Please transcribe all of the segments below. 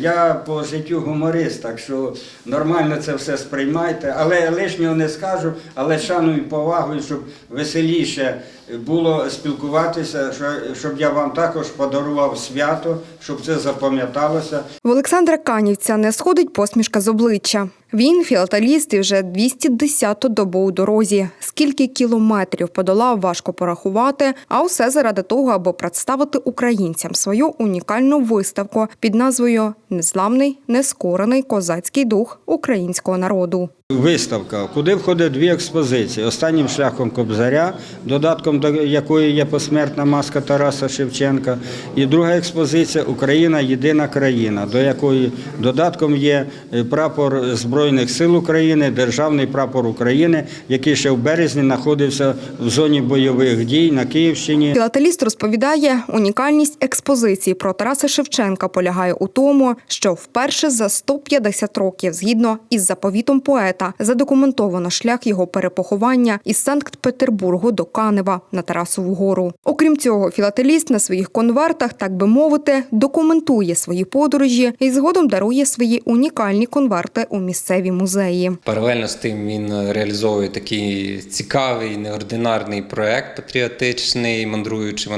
Я по життю гуморист, так що нормально це все сприймайте. Але лишнього не скажу, але шану і повагою, щоб веселіше було спілкуватися, що- щоб я вам також подарував свято, щоб це запам'яталося. В Олександра Канівця не сходить посмішка з обличчя. Він філателіст і вже 210-ту добу у дорозі. Скільки кілометрів подолав, важко порахувати, а усе заради того, аби представити українцям свою унікальну виставку під назвою Незламний, нескорений козацький дух українського народу. Виставка, куди входить дві експозиції. Останнім шляхом Кобзаря, додатком до якої є посмертна маска Тараса Шевченка. І друга експозиція Україна єдина країна, до якої додатком є е, прапор Збройних сил України, державний прапор України, який ще в березні знаходився в зоні бойових дій на Київщині. Філателіст розповідає, унікальність експозиції про Тараса Шевченка полягає у тому, що вперше за 150 років, згідно із заповітом поета, задокументовано шлях його перепоховання із Санкт-Петербургу до Канева на Тарасову гору. Окрім цього, філателіст на своїх конвертах, так би мовити, документує свої подорожі і згодом дарує свої унікальні конверти у місцеві музеї. Паралельно з тим він реалізовує такий цікавий, неординарний проект патріотичний, мандруючи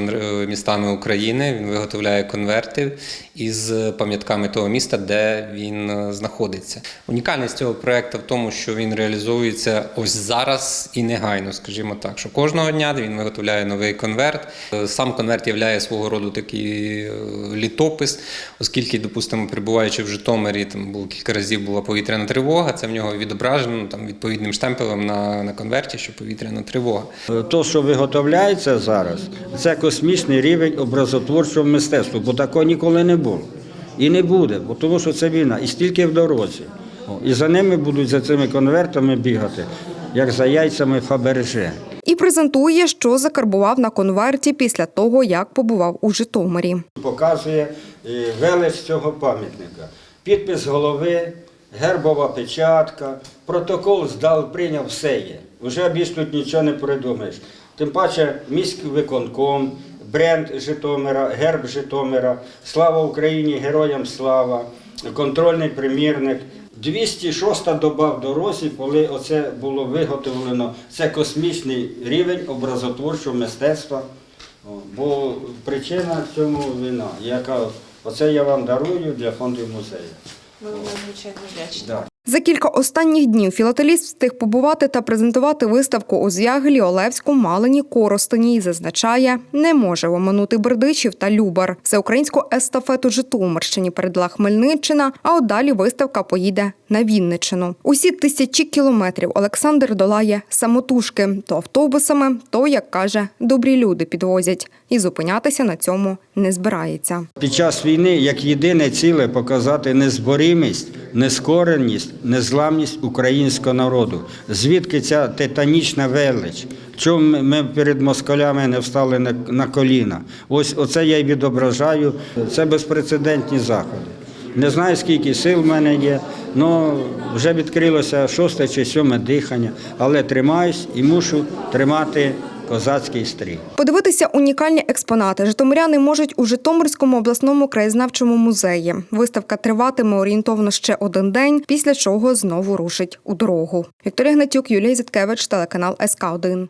містами України. Він виготовляє конверти із пам'ятками того міста, де він е, знаходиться. Унікальність цього проекту в тому, що він реалізується ось зараз і негайно, скажімо так, що кожного дня він виготовляє новий конверт. Е, Сам конверт є свого роду такий е, літопис, оскільки, допустимо, перебуваючи в Житомирі, там було кілька разів була повітряна тривога. Це в нього відображено там відповідним штемпелем на, на конверті, що повітряна тривога. То, що виготовляється зараз, це космічний рівень образотворчого мистецтва, бо такого ніколи не було. І не буде, бо тому що це війна, і стільки в дорозі. І за ними будуть за цими конвертами бігати, як за яйцями Фаберже. І презентує, що закарбував на конверті після того, як побував у Житомирі. Показує е, велич цього пам'ятника. Підпис голови, гербова печатка, протокол здав, прийняв, все є. Вже більш тут нічого не придумаєш. Тим паче міський виконком, бренд Житомира, герб Житомира, слава Україні, героям слава, контрольний примірник. 206 доба в дорозі, коли оце було виготовлено, це космічний рівень образотворчого мистецтва. Бо причина цьому війна, яка оце я вам дарую для фонду музею. Ми вам звичайно вдячні. Да. За кілька останніх днів філателіст встиг побувати та презентувати виставку у Звягелі, Олевську, Малині, Коростені і зазначає, не може оминути Бердичів та Любар. Всеукраїнську естафету Житомирщині передала Хмельниччина, а от далі виставка поїде на Вінниччину. Усі тисячі кілометрів Олександр долає самотужки то автобусами, то, як каже, добрі люди підвозять. І зупинятися на цьому не збирається. Під час війни як єдине ціле показати незборімість, нескореність, незламність українського народу. Звідки ця титанічна велич? Чому ми перед москалями не встали на, на коліна? Ось оце я й відображаю. Це безпрецедентні заходи. Не знаю, скільки сил в мене є, але вже відкрилося шосте чи сьоме дихання, але тримаюсь і мушу тримати козацький стрій. Подивитися унікальні експонати житомиряни можуть у Житомирському обласному краєзнавчому музеї. Виставка триватиме орієнтовно ще один день, після чого знову рушить у дорогу. Вікторія Гнатюк, Юлія Зіткевич, телеканал СК 1